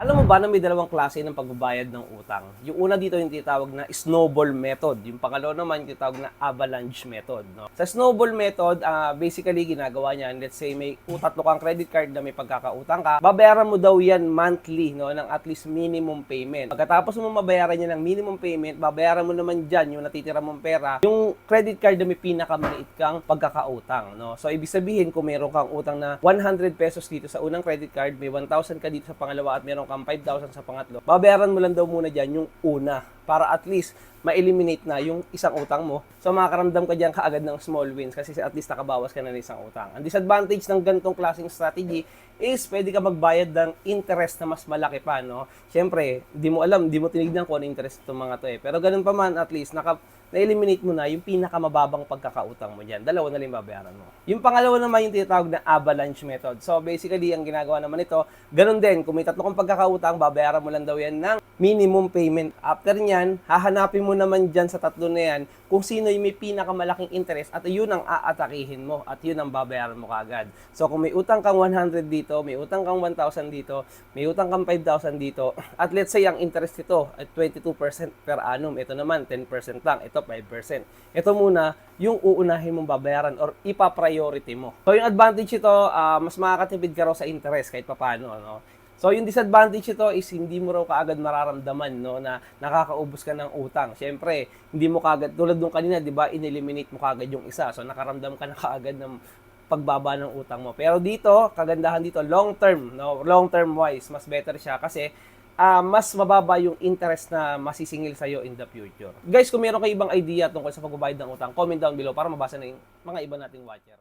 Alam mo ba na may dalawang klase ng pagbabayad ng utang? Yung una dito yung tinatawag na snowball method. Yung pangalawa naman yung tinatawag na avalanche method. No? Sa snowball method, ah, basically ginagawa niyan, let's say may tatlo kang credit card na may pagkakautang ka, babayaran mo daw yan monthly no, ng at least minimum payment. Pagkatapos mo mabayaran niya ng minimum payment, babayaran mo naman dyan yung natitira mong pera, yung credit card na may pinakamaliit kang pagkakautang. No? So ibig sabihin kung meron kang utang na 100 pesos dito sa unang credit card, may 1,000 ka dito sa pangalawa at meron kang 5,000 sa pangatlo, babayaran mo lang daw muna dyan yung una para at least ma-eliminate na yung isang utang mo. So makakaramdam ka dyan kaagad ng small wins kasi at least nakabawas ka na ng isang utang. Ang disadvantage ng ganitong klaseng strategy is pwede ka magbayad ng interest na mas malaki pa, no? Siyempre, di mo alam, di mo tinignan kung ano interest itong mga to eh. Pero ganun pa man, at least, naka, na-eliminate mo na yung pinakamababang pagkakautang mo dyan. Dalawa na lang babayaran mo. Yung pangalawa naman yung tinatawag na avalanche method. So basically, ang ginagawa naman ito, ganun din, kung may tatlo kang pagkakautang, babayaran mo lang daw yan ng minimum payment. After nyan, hahanapin mo naman dyan sa tatlo na yan kung sino yung may pinakamalaking interest at yun ang aatakihin mo at yun ang babayaran mo kagad. So kung may utang kang 100 dito, may utang kang 1,000 dito, may utang kang 5,000 dito, at let's say ang interest ito ay 22% per annum. Ito naman, 10% lang. Ito, 5%. Ito muna, yung uunahin mong babayaran or ipa-priority mo. So yung advantage ito, ah, mas makakatipid ka raw sa interest kahit papano. Ano? So yung disadvantage ito is hindi mo raw kaagad mararamdaman no na nakakaubos ka ng utang. Siyempre, hindi mo kaagad tulad nung kanina, 'di ba, ineliminate mo kaagad yung isa. So nakaramdam ka na kaagad ng pagbaba ng utang mo. Pero dito, kagandahan dito long term, no? Long term wise, mas better siya kasi ah, mas mababa yung interest na masisingil sa'yo in the future. Guys, kung meron kayo ibang idea tungkol sa pagbabayad ng utang, comment down below para mabasa na yung mga iba nating watcher.